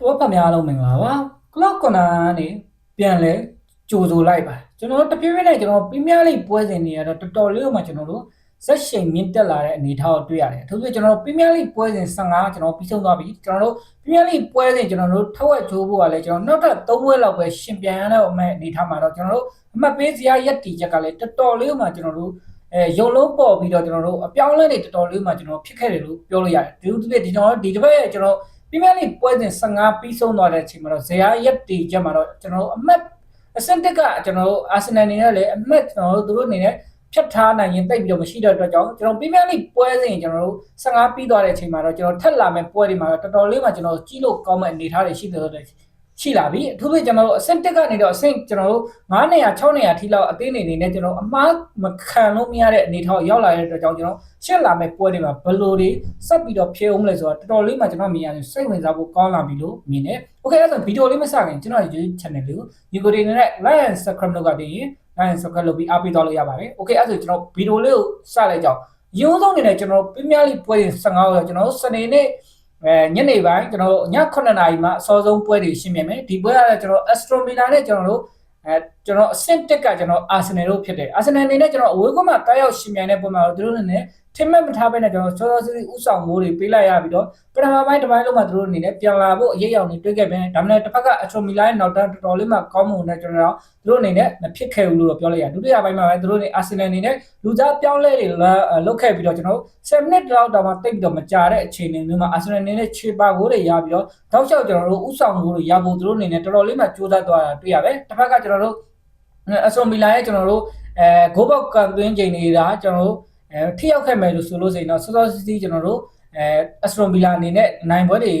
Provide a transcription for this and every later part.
ဘောဖတ်များလုံးမင်္ဂလာပါကလော့ကွန်နာကနေပြန်လဲကြိုဆိုလိုက်ပါကျွန်တော်တို့တပြည့်ပြည့်နဲ့ကျွန်တော်ပြင်းပြလေးပွဲစဉ်တွေကတော့တော်တော်လေးမှကျွန်တော်တို့ဇက်ရှိန်မြင့်တက်လာတဲ့အနေအထားကိုတွေ့ရတယ်အထူးသဖြင့်ကျွန်တော်တို့ပြင်းပြလေးပွဲစဉ်15ကျွန်တော်ပြီးဆုံးသွားပြီကျွန်တော်တို့ပြင်းပြလေးပွဲစဉ်ကျွန်တော်တို့ထောက်ဝက်ချိုးဖို့ကလည်းကျွန်တော်နောက်ထပ်3ပွဲလောက်ပဲရှင်ပြန်ရတဲ့အမဲ့အနေအထားမှာတော့ကျွန်တော်တို့အမှတ်ပေးစရာရက်တီချက်ကလည်းတော်တော်လေးမှကျွန်တော်တို့အဲရုံလုံးပေါ်ပြီးတော့ကျွန်တော်တို့အပြောင်းလဲတွေတော်တော်လေးမှကျွန်တော်ဖြစ်ခဲ့တယ်လို့ပြောလို့ရတယ်ဒီလိုတစ်ဒီကျွန်တော်တို့ဒီတစ်ပတ်ရဲ့ကျွန်တော် ပြင်းပြလေးပွဲစဉ်15ပြီးဆုံးသွားတဲ့အချိန်မှာတော့ဇေယျရက်တီချက်မှာတော့ကျွန်တော်တို့အမတ်အဆင့်တက်ကကျွန်တော်တို့အာဆင်နယ်နေနဲ့လည်းအမတ်ကျွန်တော်တို့တို့အနေနဲ့ဖြတ်ထားနိုင်ရင်တိတ်ပြီးတော့မရှိတဲ့အတွက်ကြောင့်ကျွန်တော်ပြင်းပြလေးပွဲစဉ်ကျွန်တော်တို့15ပြီးသွားတဲ့အချိန်မှာတော့ကျွန်တော်ထက်လာမဲ့ပွဲတွေမှာတော့တော်တော်လေးမှကျွန်တော်ကြီးလို့ကောင်းမဲ့အနေအထားတွေရှိတယ်လို့ ရှိလာပြီအထူးသဖြင့်ကျွန်တော်တို့အဆင့်တက်ကနေတော့အဆင့်ကျွန်တော်တို့9နေရာ6နေရာထိလောက်အသေးနေနေနဲ့ကျွန်တော်အမားမခံလို့မရတဲ့အနေအထားကိုရောက်လာတဲ့အတွက်ကြောင့်ကျွန်တော်ရှက်လာမဲ့ပွဲတွေမှာဘယ်လိုတွေဆက်ပြီးတော့ဖြေအောင်မလဲဆိုတော့တော်တော်လေးမှကျွန်တော်မြင်ရတယ်စိတ်ဝင်စားဖို့ကောင်းလာပြီလို့မြင်တယ်။ Okay အဲ့ဒါဆိုဗီဒီယိုလေးမစခင်ကျွန်တော်ရဲ့ YouTube channel လေးကိုညီကိုတွေနဲ့ like and subscribe လုပ်ကြပြီး like and subscribe လုပ်ပြီးအားပေးသွားလို့ရပါတယ်။ Okay အဲ့ဒါဆိုကျွန်တော်ဗီဒီယိုလေးကိုစလိုက်ကြအောင်။ရုံးဆုံးအနေနဲ့ကျွန်တော်ပြင်းပြလေးပွဲတွေ15ရောက်ကျွန်တော်စနေနေ့ အဲညနေပိုင်းကျွန်တော်ည9နာရီမှာအစောဆုံးပွဲတွေရှင်းပြမယ်ဒီပွဲကကျွန်တော် Astro Villa နဲ့ကျွန်တော်တို့အဲကျွန်တော်အဆင့်တက်ကကျွန်တော် Arsenal တို့ဖြစ်တယ် Arsenal အနေနဲ့ကျွန်တော်အဝေးကွမှာတားရောက်ရှင်းပြတဲ့ပွဲမှာတော့သူတို့အနေနဲ့ထင်မဲ့မထားဘဲနဲ့ကျွန်တော်စောစောစီးစီးဥဆောင်မိုးတွေပေးလိုက်ရပြီးတော့ပထမပိုင်းတစ်ပိုင်းလုံးမှာသူတို့အနေနဲ့ပြန်လာဖို့အရေးအယောင်တွေတွေ့ခဲ့ပြန်ဒါမှလည်းတစ်ဖက်က Astro Villa ရဲ့နောက်တန်းတော်တော်လေးမှကောင်းမှုနဲ့ကျွန်တော်သူတို့အနေနဲ့မဖြစ်ခဲ့ဘူးလို့တော့ပြောလိုက်ရဒုတိယပိုင်းမှာပဲသူတို့အနေ Arsenal အနေနဲ့လူသားပြောင်းလဲတွေလုတ်ခဲ့ပြီးတော့ကျွန်တော်7မိနစ်လောက်တောင်မှတိတ်ပြီးတော့မကြာတဲ့အခြေအနေမျိုးမှာ Arsenal အနေနဲ့ခြေပါကိုတွေရပြီးတော့တောက်လျှောက်ကျွန်တော်တို့ဥဆောင်မှုတွေရဖို့သူတို့အနေနဲ့တော်တော်လေးမှကြိုးစားသွားတာတွေ့ရပဲတစ်ဖက်ကကျွန်တော်တို့ အဆွန်မီလာရဲ့ကျွန်တော်တို့အဲဂိုးဘောက်ကန်သွင်းချိန်နေတာကျွန်တော်တို့အဲထိရောက်ခဲ့မယ်လို့ဆိုလို့ဆိုရင်တော့စောစောစီးစီးကျွန်တော်တို့အဲအစထရိုဗီလာအနေနဲ့နိုင်ပွဲတွေ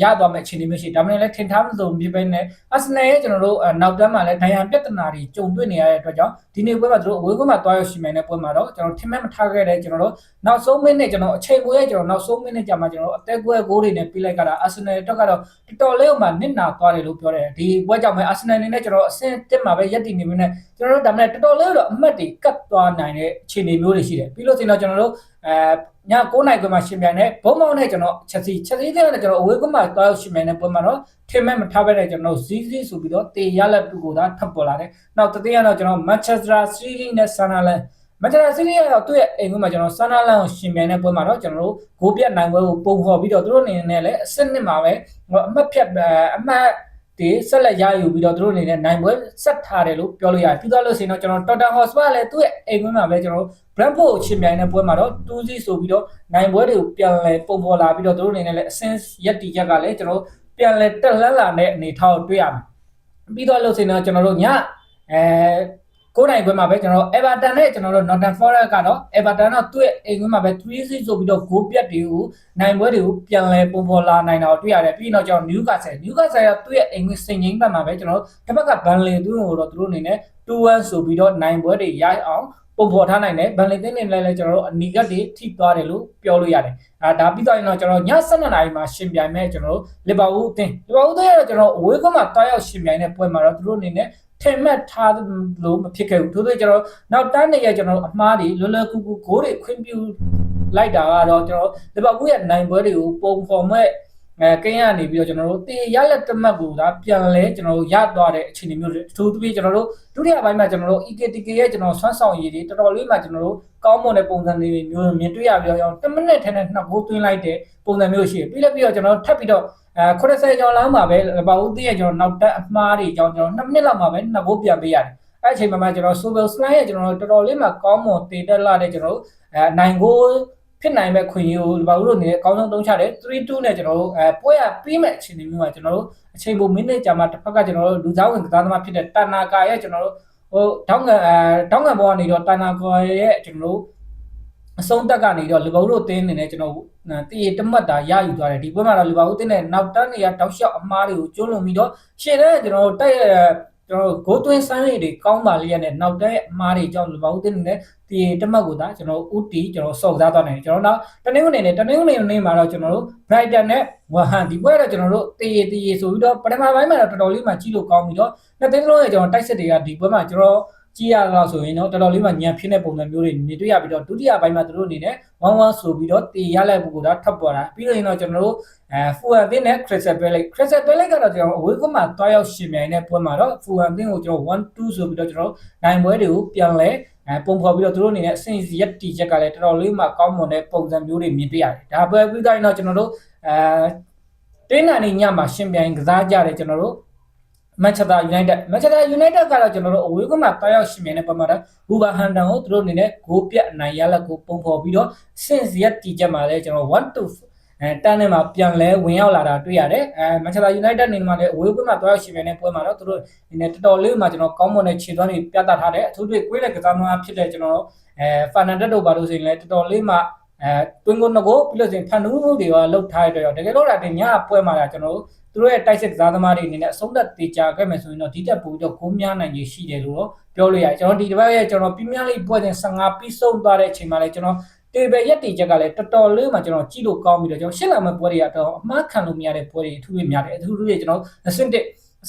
ရသွားမယ့်အခြေအနေမျိုးရှိဒါမှမဟုတ်လည်းထင်ထားမလို့မြစ်ပဲနဲ့အစနယ်ရဲ့ကျွန်တော်တို့နောက်တန်းမှာလည်းဒိုင်ယန်ပြဿနာတွေကြုံတွေ့နေရတဲ့အတွက်ကြောင့်ဒီနေ့ပွဲမှာတို့အဝေးကွင်းမှာတွားရောက်ရှိမယ်တဲ့ပွဲမှာတော့ကျွန်တော်ထင်မဲ့မထားခဲ့တဲ့ကျွန်တော်တို့နောက်ဆုံးမိနစ်ကျွန်တော်အချိန်ပွဲရဲ့ကျွန်တော်နောက်ဆုံးမိနစ်ကြာမှကျွန်တော်အသက်ကွဲဂိုးတွေနဲ့ပြီးလိုက်ကြတာအာဆင်နယ်အတွက်ကတော့တော်တော်လေးမှနစ်နာသွားတယ်လို့ပြောတယ်ဒီပွဲကြောင့်ပဲအာဆင်နယ်အနေနဲ့ကျွန်တော်အဆင့်တက်မှာပဲရက်တည်နေမင်းနဲ့ကျွန်တော်တို့ဒါမှမဟုတ်တော်တော်လေးတော့အမှတ်တွေကတ်သွားနိုင်တဲ့အခြေအနေမျိုးတွေရှိတယ်ပြီးလို့ဆိုရင်တော့ကျွန်တော်တို့အဲည9နိုင်ခွဲမှာရှင်ပြန်တဲ့ဘုံမောင်းနဲ့ကျွန်တော်ချက်စီချက်စီတဲ့ကျွန်တော်အဝေးကွန်းမှာတွားရောက်ရှင်ပြန်တဲ့ပွဲမှာတော့ထင်မဲ့မထားပဲနဲ့ကျွန်တော်ဇီးဇီးဆိုပြီးတော့တေရလက်တူကိုသာထပ်ပေါ်လာတယ်။နောက်တတိယတော့ကျွန်တော် Manchester City နဲ့ Sunderland မန်ချက်စတာစီးတီးကတော့သူ့ရဲ့အိမ်မှာကျွန်တော်ဆန်နာလန်ကိုရှင်မြန်တဲ့ပွဲမှာတော့ကျွန်တော်တို့ဂိုးပြတ်နိုင်ပွဲကိုပုံဖော်ပြီးတော့သူတို့အနေနဲ့လည်းအစစ်နှစ်မှာပဲအမှတ်ဖြတ်အမှတ် ဒီဆက်လက်ရယူပြီးတော့သူတို့အနေနဲ့နိုင်ပွဲဆက်ထားတယ်လို့ပြောလို့ရတယ်ပြီးတော့လို့ဆိုရင်တော့ကျွန်တော် Tottenham Hotspur လည်းသူ့ရဲ့အိမ်မှာပဲကျွန်တော် Brentford ကိုရှင်မြိုင်တဲ့ပွဲမှာတော့2-0ဆိုပြီးတော့နိုင်ပွဲတွေကိုပြန်လည်ပုံပေါ်လာပြီးတော့သူတို့အနေနဲ့လည်းအဆင့်ရက်တီချက်ကလည်းကျွန်တော်ပြန်လည်တက်လှမ်းလာတဲ့အနေထားကိုတွေ့ရမယ်ပြီးတော့လို့ဆိုရင်တော့ကျွန်တော်တို့ညအဲ ကိုနိုင်ခွဲမှာပဲကျွန်တော် Everton နဲ့ကျွန်တော်တို့ Nottingham Forest ကတော့ Everton တော့သူ့ရဲ့အိမ်ခွဲမှာပဲ3-0ဆိုပြီးတော့ဂိုးပြတ်တွေကိုနိုင်ပွဲတွေကိုပြန်လည်ပုံပေါ်လာနိုင်တာကိုတွေ့ရတယ်ပြီးတော့ကျွန်တော် Newcastle Newcastle ကသူ့ရဲ့အိမ်ခွဲစင်ချင်းဘက်မှာပဲကျွန်တော်တစ်ဖက်က Burnley သူ့ကိုတော့သူတို့အနေနဲ့2-1ဆိုပြီးတော့နိုင်ပွဲတွေရအောင်ပုံဖော်ထားနိုင်တယ်ဘန်လီတင်းနေလည်းလည်းကျွန်တော်တို့အနီကတ်တွေထိသွားတယ်လို့ပြောလို့ရတယ်အဲဒါပြီးတော့ရင်တော့ကျွန်တော်ည7နာရီမှာရှင်ပြိုင်မဲ့ကျွန်တော်တို့လီဗာပူးအသင်းလီဗာပူးအသင်းကတော့ကျွန်တော်အဝေးကမှတွားရောက်ရှင်ပြိုင်တဲ့ပွဲမှာတော့သူတို့အနေနဲ့ ထင်မှတ်ထားလို့မဖြစ်ခဲ့ဘူးထို့သောကျွန်တော်နောက်တန်းနေရကျွန်တော်အမှားတွေလွယ်လွယ်ကူကူဂိုးတွေခွင့်ပြုလိုက်တာကတော့ကျွန်တော်လီဗာပူးရဲ့နိုင်ပွဲတွေကိုပုံဖော်မဲ့အဲကင်းရနေပြီးတော့ကျွန်တော်တို့တေရလက်တမတ်ကိုဒါပြန်လဲကျွန်တော်တို့ရသွားတဲ့အခြေအနေမျိုးတွေသူသူပြီးကျွန်တော်တို့ဒုတိယပိုင်းမှာကျွန်တော်တို့ EKTK ရဲ့ကျွန်တော်ဆွမ်းဆောင်ရည်တွေတော်တော်လေးမှကျွန်တော်တို့ကောင်းမွန်တဲ့ပုံစံတွေမျိုးမြင်တွေ့ရပြီးတော့10မိနစ်ထဲနဲ့နှစ်ဂိုးသွင်းလိုက်တဲ့ပုံစံမျိုးရှိတယ်ပြီးလည်းပြီးတော့ကျွန်တော်ထပ်ပြီးတော့ အဲ90ကျော်လောက်မှာပဲဘာဦးသိရကျွန်တော်နောက်တက်အမှားတွေကြောင့်ကျွန်တော်2မိနစ်လောက်မှာပဲနှစ်ဂိုးပြန်ပေးရတယ်အဲ့အချိန်မှာမှကျွန်တော် Sobel Slide ရဲ့ကျွန်တော်တော်တော်လေးမှကောင်းမွန်တည်တက်လာတဲ့ကျွန်တော်အဲနိုင်ဂိုးဖြစ်နိုင်မဲ့ခွင့်ရကိုဘာလို့လို့နေအကောင်းဆုံးသုံးချတယ်3-2နဲ့ကျွန်တော်တို့အဲပွဲရပြီးမဲ့အခြေအနေမျိုးမှာကျွန်တော်တို့အချိန်ပိုမိနစ်ကြာမှတစ်ဖက်ကကျွန်တော်တို့လူသားဝင်ကစားသမားဖြစ်တဲ့တန်နာကာရဲ့ကျွန်တော်တို့ဟိုတောင်းငံအဲတောင်းငံဘောကနေတော့တန်နာကာရဲ့ကျွန်တော်တို့ အဆုံးတက်ကနေတော့လီဗာပူးတို့တင်းနေနဲ့ကျွန်တော်တည်ရတမတ်တာရယူသွားတယ်ဒီပွဲမှာတော့လီဗာပူးတင်းနဲ့နောက်တန်းနေရတောက်လျှောက်အမားတွေကိုကျွလွန်ပြီးတော့ရှေ့တဲ့ကျွန်တော်တို့တိုက်ရကျွန်တော်ဂိုးသွင်းစမ်းရည်တွေကောင်းပါလေရနဲ့နောက်တဲ့အမားတွေကြောင့်လီဗာပူးတင်းနဲ့ဒီတမတ်ကိုဒါကျွန်တော်ဥတီကျွန်တော်စောက်စားသွားနိုင်တယ်ကျွန်တော်နောက်တနင်္ဂနွေနဲ့တနင်္ဂနွေနေ့မှာတော့ကျွန်တော်တို့ Brighton နဲ့ Wahan ဒီပွဲတော့ကျွန်တော်တို့တေးတေးဆိုပြီးတော့ပထမပိုင်းမှာတော့တော်တော်လေးမှကြီးလို့ကောင်းပြီးတော့နှစ်သိန်းလုံးရဲ့ကျွန်တော်တိုက်စစ်တွေကဒီပွဲမှာကျွန်တော် ကြည့်ရတော့ဆိုရင်တော့တော်တော်လေးမှညံဖြစ်တဲ့ပုံစံမျိုးတွေမြင်တွေ့ရပြီးတော့ဒုတိယပိုင်းမှာသူတို့အနေနဲ့1-1ဆိုပြီးတော့တေရလိုက်ဖို့ကထပ်ပေါ်တာပြီးတော့ရင်တော့ကျွန်တော်တို့အဲဖူဟန်အသင်းနဲ့ Crystal Palace Crystal Palace ကတော့ကျွန်တော်အဝေးကမှတွားရောက်ရှင်မြိုင်တဲ့ပွဲမှာတော့ဖူဟန်အသင်းကိုကျွန်တော်1-2ဆိုပြီးတော့ကျွန်တော်နိုင်ပွဲတွေကိုပြန်လဲအဲပုံဖော်ပြီးတော့သူတို့အနေနဲ့အဆင့်စီရက်တီချက်ကလည်းတော်တော်လေးမှကောင်းမွန်တဲ့ပုံစံမျိုးတွေမြင်တွေ့ရတယ်ဒါပဲပြီးတော့ရင်တော့ကျွန်တော်တို့အဲတင်းနာနေညမှာရှင်မြိုင်ကစားကြတယ်ကျွန်တော်တို့ Manchester United Manchester United ကတော့ကျွန်တော်တို့အဝေးကမှတားရောက်ရှင်မြန်တဲ့ပတ်မှာတော့ဘူဘာဟန်တန်ကိုသူတို့အနေနဲ့ဂိုးပြတ်အနိုင်ရလက်ကိုပုံဖော်ပြီးတော့စင်စီရက်တီချက်မှာလဲကျွန်တော်1 to အဲတန်းထဲမှာပြန်လဲဝင်ရောက်လာတာတွေ့ရတယ်အဲ Manchester United နေမှာလည်းအဝေးကမှတားရောက်ရှင်မြန်တဲ့ပွဲမှာတော့သူတို့အနေနဲ့တော်တော်လေးမှကျွန်တော်ကောင်းမွန်တဲ့ခြေသွမ်းတွေပြသထားတယ်အထူးသဖြင့်ကွေးလက်ကစားသမားဖြစ်တဲ့ကျွန်တော်အဲ Fernandes တို့ပါလို့ဆိုရင်လည်းတော်တော်လေးမှ အဲတွင်းကုန်းငကိုပြီးလို့ဆိုရင်ဖန်နူးမှုတွေရောလှုပ်ထားရတဲ့တော့တကယ်လို့ဒါတင်ညပွဲမှာကျွန်တော်တို့သူတို့ရဲ့တိုက်စစ်ကစားသမားတွေအနေနဲ့အဆုံးသက်တေချာခဲ့မယ်ဆိုရင်တော့ဒီတက်ပို့ပြီးတော့ဂိုးများနိုင်ကြီးရှိတယ်လို့တော့ပြောလို့ရတယ်ကျွန်တော်ဒီတစ်ပတ်ရဲ့ကျွန်တော်ပြင်းပြလေးပွဲစဉ်15ပြီးဆုံးသွားတဲ့အချိန်မှာလည်းကျွန်တော်တေဘယ်ရက်တီချက်ကလည်းတော်တော်လေးမှကျွန်တော်ကြည့်လို့ကောင်းပြီးတော့ကျွန်တော်ရှင်းလာမဲ့ပွဲတွေကတော့အမှားခံလို့မရတဲ့ပွဲတွေအထူးပဲများတယ်အထူးသဖြင့်ကျွန်တော်အဆင့်တ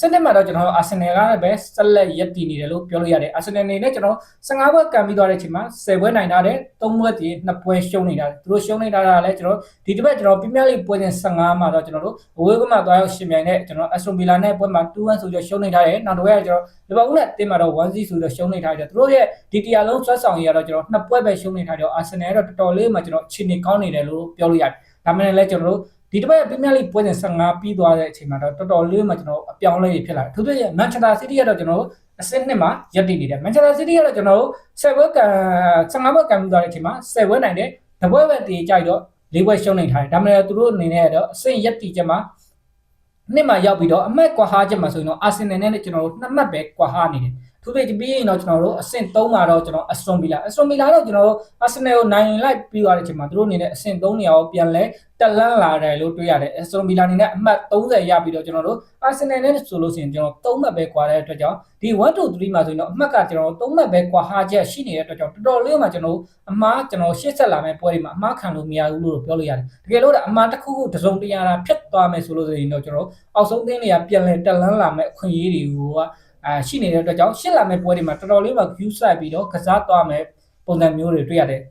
စ်အဆင့်တစ်မှာတော့ကျွန်တော်အာဆင်နယ်ကလည်းပဲဆက်လက်ရက်တည်နေတယ်လို့ပြောလို့ရတယ်အာဆင်နယ်နေနဲ့ကျွန်တော်15ပွဲကန်ပြီးသွားတဲ့အချိန်မှာ10ပွဲနိုင်ထားတယ်3ပွဲတည်2ပွဲရှုံးနေတာသူတို့ရှုံးနေတာလည်းကျွန်တော်ဒီတစ်ပတ်ကျွန်တော်ပြင်းပြလေးပွဲစဉ်15မှာတော့ကျွန်တော်တို့အဝေးကမှသွားရောက်ရှင်မြိုင်နဲ့ကျွန်တော်အက်စတိုဗီလာနဲ့ပွဲမှာ2-1ဆိုပြီးရှုံးနေထားတယ်နောက်တစ်ပွဲကကျွန်တော်လီဗာပူးနဲ့တင်းမှာတော့1-0ဆိုပြီးရှုံးနေထားတယ်သူတို့ရဲ့ဒီတီယာလုံးဆွတ်ဆောင်ကြီးကတော့ကျွန်တော်နှစ်ပွဲပဲရှုံးနေထားတယ်အာဆင်နယ်ကတော့တော်တော်လေးမှကျွန်တော်ခြေနေကောင်းနေတယ်လို့ပြောလို့ရတယ်ဒါမှလည်းကျွန်တော်တို့ ဒီတစ်ပတ်ပြင်းပြလေးပွဲစဉ်15ပြီးသွားတဲ့အချိန်မှာတော့တော်တော်လေးမှကျွန်တော်အပြောင်းလဲဖြစ်လာတယ်သူတို့ရဲ့ Manchester City ကတော့ကျွန်တော်တို့အဆင့်နှစ်မှာရပ်တည်နေတယ် Manchester City ကတော့ကျွန်တော်တို့7ပွဲကန်15ပွဲကန်ပြီးသွားတဲ့အချိန်မှာ7ပွဲနိုင်တယ်တပွဲပဲတည်ကြိုက်တော့၄ပွဲရှုံးနေထားတယ်ဒါမှလည်းသူတို့အနေနဲ့ကတော့အဆင့်ရပ်တည်ချက်မှာနှစ်မှာရောက်ပြီးတော့အမှတ်ကွာဟာချက်မှာဆိုရင်တော့အာဆင်နယ်နဲ့ကျွန်တော်တို့နှစ်မှတ်ပဲကွာဟာနေတယ် သူတွေပြီးရင်တော့ကျွန်တော်တို့အဆင့်3မှာတော့ကျွန်တော် Aston Villa Aston Villa တော့ကျွန်တော်တို့ Arsenal ကိုနိုင်လိုက်ပြီးသွားတဲ့အချိန်မှာသူတို့အနေနဲ့အဆင့်3နေရာကိုပြန်လဲတက်လန်းလာတယ်လို့တွေ့ရတယ် Aston Villa အနေနဲ့အမှတ်30ရပြီးတော့ကျွန်တော်တို့ Arsenal နဲ့ဆိုလို့ရှိရင်ကျွန်တော်3မှတ်ပဲကွာတဲ့အတွက်ကြောင့်ဒီ1 2 3မှာဆိုရင်တော့အမှတ်ကကျွန်တော်တို့3မှတ်ပဲကွာဟာချက်ရှိနေတဲ့အတွက်ကြောင့်တော်တော်လေးမှကျွန်တော်တို့အမှားကျွန်တော်ရှေ့ဆက်လာမယ့်ပွဲတွေမှာအမှားခံလို့မရဘူးလို့ပြောလို့ရတယ်တကယ်လို့ဒါအမှားတစ်ခုခုတစ်စုံတရာဖြစ်သွားမယ်ဆိုလို့ဆိုရင်တော့ကျွန်တော်တို့အောက်ဆုံးသင်းတွေကပြန်လဲတက်လန်းလာမယ့်အခွင့်အရေးတွေကိုက အာရှိနေတဲ့အတွက်ကြောင့်ရှစ်လာမယ့်ပွဲတွေမှာတော်တော်လေးမှ view site ပြီးတော့ကစားသွားမယ်ပုံစံမျိုးတွေတွေ့ရတယ်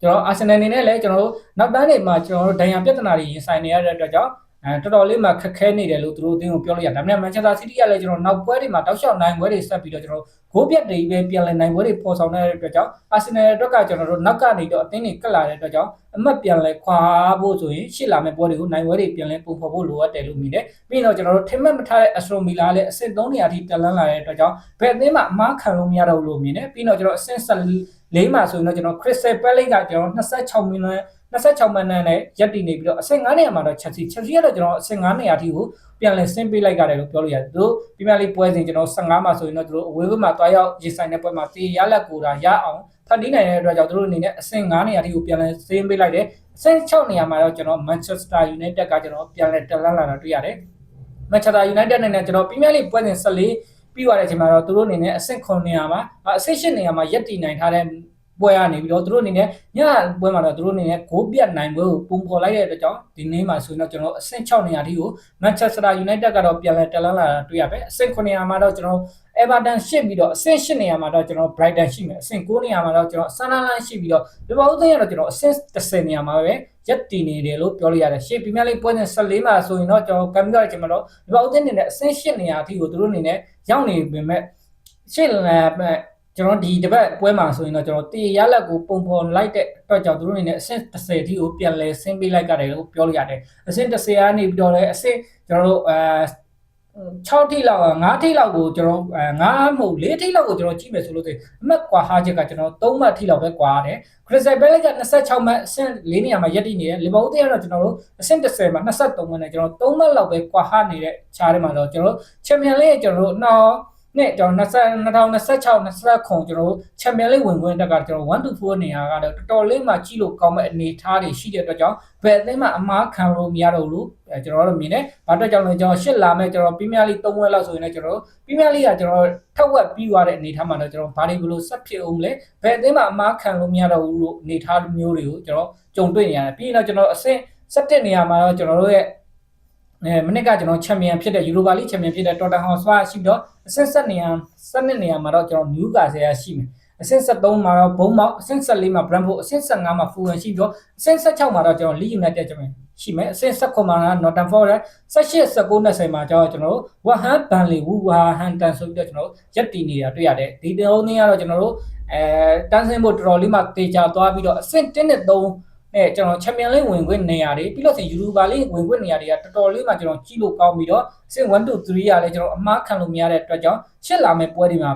ကျွန်တော်အာဆင်နယ်အနေနဲ့လည်းကျွန်တော်တို့နောက်တန်းတွေမှာကျွန်တော်တို့ဒဏ်ရာပြဿနာတွေရင်ဆိုင်နေရတဲ့အတွက်ကြောင့် အဲတော်တော်လေးမှခက်ခဲနေတယ်လို့သူတို့အသင်းကိုပြောလို့ရတယ်။ဒါပေမဲ့ Manchester City ကလည်းကျွန်တော်နောက်ပွဲတွေမှာတောက်လျှောက်နိုင်ပွဲတွေဆက်ပြီးတော့ကျွန်တော်ဂိုးပြတ်တွေပဲပြန်လည်နိုင်ပွဲတွေပေါ်ဆောင်တဲ့အတွက်ကြောင့် Arsenal အတွက်ကကျွန်တော်တို့နောက်ကနေတော့အသင်းတွေကတ်လာတဲ့အတွက်ကြောင့်အမှတ်ပြန်လဲခွာဖို့ဆိုရင်ရှစ်လာမယ့်ပွဲတွေကိုနိုင်ပွဲတွေပြန်လဲပုံဖော်ဖို့လိုအပ်တယ်လို့မြင်တယ်။ပြီးတော့ကျွန်တော်တို့ထိမှတ်မထားတဲ့ Aston Villa လည်းအဆင့်3နေရာထိတက်လန်းလာတဲ့အတွက်ကြောင့်ဘယ်အသင်းမှအမှားခံလို့မရတော့ဘူးလို့မြင်တယ်။ပြီးတော့ကျွန်တော်အဆင့်14မှာဆိုရင်တော့ကျွန်တော် Crystal Palace ကကျွန်တော်26မီလီယံ 26မန်နန်နဲ့ရက်တည်နေပြီးတော့အဆင့်9နေရာမှာတော့ Chelsea Chelsea ကတော့ကျွန်တော်အဆင့်9နေရာထိကိုပြန်လည်ဆင်းပေးလိုက်ကြတယ်လို့ပြောလို့ရတယ်သူတို့ပြပြလေးပွဲစဉ်ကျွန်တော်15မှာဆိုရင်တော့သူတို့အဝေးဘက်မှာတွားရောက်ရေဆိုင်တဲ့ပွဲမှာတေရလက်ကိုတာရအောင်ဖန်တီးနိုင်တဲ့အတွက်ကြောင့်သူတို့အနေနဲ့အဆင့်9နေရာထိကိုပြန်လည်ဆင်းပေးလိုက်တယ်အဆင့်6နေရာမှာတော့ကျွန်တော် Manchester United ကကျွန်တော်ပြန်လည်တက်လန်းလာတာတွေ့ရတယ် Manchester United နဲ့ကျွန်တော်ပြပြလေးပွဲစဉ်14ပြီးသွားတဲ့အချိန်မှာတော့သူတို့အနေနဲ့အဆင့်9နေရာမှာအဆင့်8နေရာမှာရက်တည်နိုင်ထားတဲ့ ပွဲရနေပြီးတော့သူတို့အနေနဲ့ညပွဲမှာတော့သူတို့အနေနဲ့ဂိုးပြတ်နိုင်ပွဲကိုပုံဖော်လိုက်တဲ့အတွက်ကြောင့်ဒီနေ့မှာဆိုရင်တော့ကျွန်တော်အဆင့်6နေရာထိကို Manchester United ကတော့ပြန်လဲတက်လန်းလာတာတွေ့ရပဲအဆင့်9နေရာမှာတော့ကျွန်တော် Everton ရှစ်ပြီးတော့အဆင့်8နေရာမှာတော့ကျွန်တော် Brighton ရှိမယ်အဆင့်9နေရာမှာတော့ကျွန်တော် Sunderland ရှိပြီးတော့ဒီဘောက်သင်းရတော့ကျွန်တော်အဆင့်10နေရာမှာပဲရက်တည်နေတယ်လို့ပြောလို့ရတယ်ရှေ့ပြမြလေးပွဲစဉ်14မှာဆိုရင်တော့ကျွန်တော်ကမ်ပြီးတော့ကျွန်တော်ဒီဘောက်သင်းနေနဲ့အဆင့်8နေရာအထိကိုသူတို့အနေနဲ့ရောက်နေပေမဲ့ရှေ့လည်း ကျွန်တော်ဒီတစ်ပတ်ပွဲမှာဆိုရင်တော့ကျွန်တော်တေရလက်ကိုပုံဖော်လိုက်တဲ့အတွက်ကြောင့်သူတို့အနေနဲ့အဆင့်30ထိကိုပြန်လဲဆင်းပေးလိုက်ကြတယ်လို့ပြောလို့ရတယ်အဆင့်30ကနေပြီးတော့လည်းအဆင့်ကျွန်တော်တို့အဲ6ထိလောက်5ထိလောက်ကိုကျွန်တော်5မဟုတ်4ထိလောက်ကိုကျွန်တော်ကြည့်မယ်ဆိုလို့ဆိုအမှတ်ကွာဟာချက်ကကျွန်တော်3မှတ်ထိလောက်ပဲကွာရတယ်ခရစ်စတယ်ဘဲလက်က26မှတ်အဆင့်4နေရာမှာရပ်တည်နေတယ်လီဗာပူးကတော့ကျွန်တော်တို့အဆင့်30မှာ23မှတ်နဲ့ကျွန်တော်3မှတ်လောက်ပဲကွာဟာနေတဲ့ခြားထဲမှာတော့ကျွန်တော်တို့ချန်ပီယံလိရဲ့ကျွန်တော်တို့နောက် နဲ့ကျွန်တော်2026 29ကျွန်တော်တို့ချန်ပီယံလိဝင်ခွင့်တက်ကကျွန်တော်1 to 4နေရာကတော့တော်တော်လေးမှကြီးလို့ကောင်းမဲ့အနေထားတွေရှိတဲ့အတွက်ကြောင့်ဘယ်အသင်းမှအမားခံလို့မရတော့ဘူးကျွန်တော်တို့မြင်တယ်။ဘာအတွက်ကြောင့်လဲကျွန်တော်ရှစ်လာမဲ့ကျွန်တော်ပီးမီးယားလိ3ဝက်လောက်ဆိုရင်လည်းကျွန်တော်ပီးမီးယားလိကကျွန်တော်ထက်ဝက်ပြီးသွားတဲ့အနေထားမှာတော့ကျွန်တော်ဘာတွေဘလို့ဆက်ဖြစ်အောင်လဲဘယ်အသင်းမှအမားခံလို့မရတော့ဘူးလို့အနေထားမျိုးတွေကိုကျွန်တော်ကြုံတွေ့နေရတယ်။ပြီးရင်တော့ကျွန်တော်အဆင့်17နေရာမှာတော့ကျွန်တော်တို့ရဲ့ အဲမနစ်ကကျွန်တော်ချန်ပီယံဖြစ်တဲ့ယူရိုပါလိချန်ပီယံဖြစ်တဲ့တော်တန်ဟော့စပါရှိပြီးတော့အဆင့်ဆက်နေရ7နေရာမှာတော့ကျွန်တော်နယူကာဆယ်ရရှိမယ်အဆင့်73မှာတော့ဘုံမောက်အဆင့်74မှာ Brentford အဆင့်75မှာ Fulham ရှိပြီးတော့အဆင့်76မှာတော့ကျွန်တော် Leeds United ကျွန်တော်ရှိမယ်အဆင့်79မှာတော့ Nottingham Forest 18 19 20မှာကျွန်တော်ကျွန်တော်တို့ West Ham Burnley Wolverhampton ဆိုပြီးတော့ကျွန်တော်တို့ရက်တည်နေတာတွေ့ရတယ်ဒီတုန်းနေ့ကတော့ကျွန်တော်တို့အဲတန်းစင်းဖို့တော်တော်လေးမှတေချာသွားပြီးတော့အဆင့်1နဲ့3 နဲ့ကျွန်တော်ချန်ပီယံလိဝင်ခွင့်နေရာတွေပြီးလို့ဆိုရင်ယူရိုပါလိဝင်ခွင့်နေရာတွေကတော်တော်လေးမှကျွန်တော်ကြည့်လို့ကောင်းပြီးတော့အဆင့်1 2 3ရာလည်းကျွန်တော်အမှားခံလို့မရတဲ့အတွက်ကြောင့်ရှစ်လာမဲ့ပွဲတွေမှာ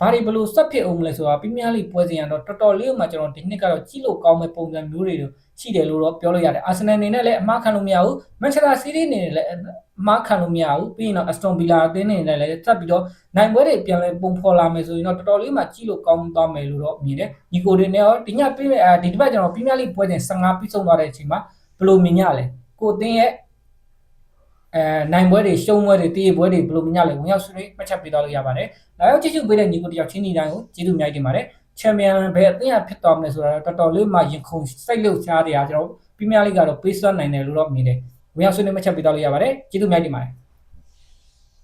ဘာတွေဘလို့ဆက်ဖြစ်အောင်မလဲဆိုတာပြင်းပြလိပွဲစဉ်ကတော့တော်တော်လေးမှကျွန်တော်ဒီနှစ်ကတော့ကြည့်လို့ကောင်းမဲ့ပုံစံမျိုးတွေရှိတယ်လို့တော့ပြောလို့ရတယ်အာဆင်နယ်အနေနဲ့လည်းအမှားခံလို့မရဘူးမန်ချက်စတာစီးတီးအနေနဲ့လည်းအမှားခံလို့မရဘူးပြီးရင်တော့အစတွန်ဗီလာအသင်းအနေနဲ့လည်းဆက်ပြီးတော့နိုင်ပွဲတွေပြန်လဲပုံဖော်လာမယ်ဆိုရင်တော့တော်တော်လေးမှကြည့်လို့ကောင်းသွားမယ်လို့တော့မြင်တယ်ညီကိုတွေနဲ့ရောဒီညပြီးမဲ့အဲဒီတစ်ပတ်ကျွန်တော်ပြင်းပြလိပွဲစဉ်15ပြီးဆုံးသွားတဲ့အချိန်မှာဘယ်လိုမြင်ရလဲကိုအသင်းရဲ့ အဲနိုင်ပွဲတွေရှုံးပွဲတွေတည်ပွဲတွေဘယ်လိုမြင်ရလဲဝင်ရောက်ဆွေးနွေးမှတ်ချက်ပေးသွားလို့ရပါတယ်။လာရောက်ကြည့်ရှုပေးတဲ့ညီကိုတယောက်ချင်းဒီတိုင်းကိုကျေးဇူးအများကြီးတင်ပါတယ်။ချန်ပီယံဘယ်အသင်းကဖြစ်သွားမလဲဆိုတာတော့တော်တော်လေးမှရင်ခုန်စိတ်လှုပ်ရှားတရားကျွန်တော်ပြင်းပြလိကတော့ပေးစွမ်းနိုင်တယ်လို့တော့မြင်တယ်။ဝင်ရောက်ဆွေးနွေးမှတ်ချက်ပေးသွားလို့ရပါတယ်။ကျေးဇူးအများကြီးတင်ပါတယ်။